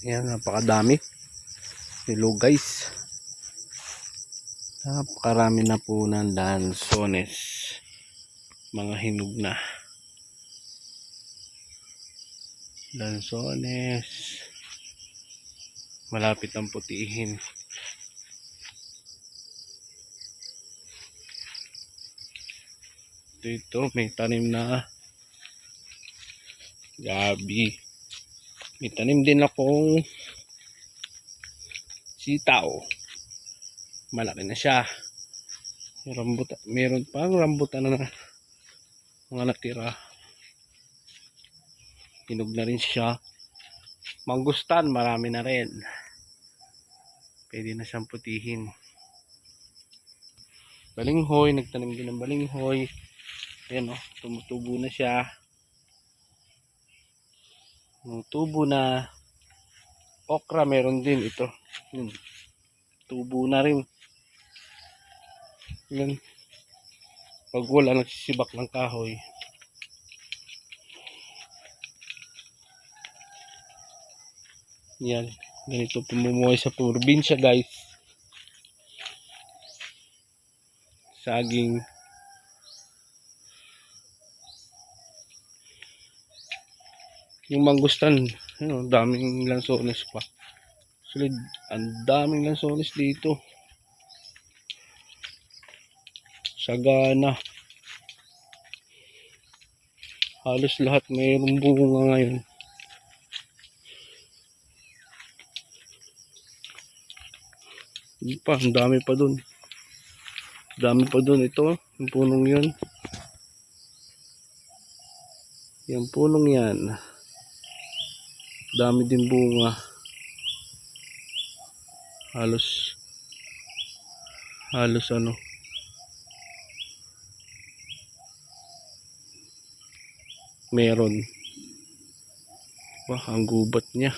Ayan, napakadami. Hello guys. Napakarami na po ng lansones. Mga hinog na. Lansones. Malapit ang putihin. Dito may tanim na gabi. May tanim din akong sitaw. Malaki na siya. May rambutan, meron rambutan na mga natira. Hinog na rin siya. Mangustan, marami na rin. Pwede na siyang putihin. Balinghoy, nagtanim din ng balinghoy. Ayan o, tumutubo na siya. Tumutubo na. Okra meron din ito. Yun. Tubo na rin. Yan. Pag wala nagsisibak ng kahoy. Yan. Ganito pumumuhay sa probinsya guys. Saging. Yung mangustan. Ano, daming lansones pa. Solid, ang daming lansones dito. Sagana. Halos lahat mayroong bunga ngayon. Hindi pa, ang dami pa dun. Dami pa dun ito, yung punong yun. Yung punong yan. Dami din bunga. Halos halos ano meron. Wah, ang gubat niya.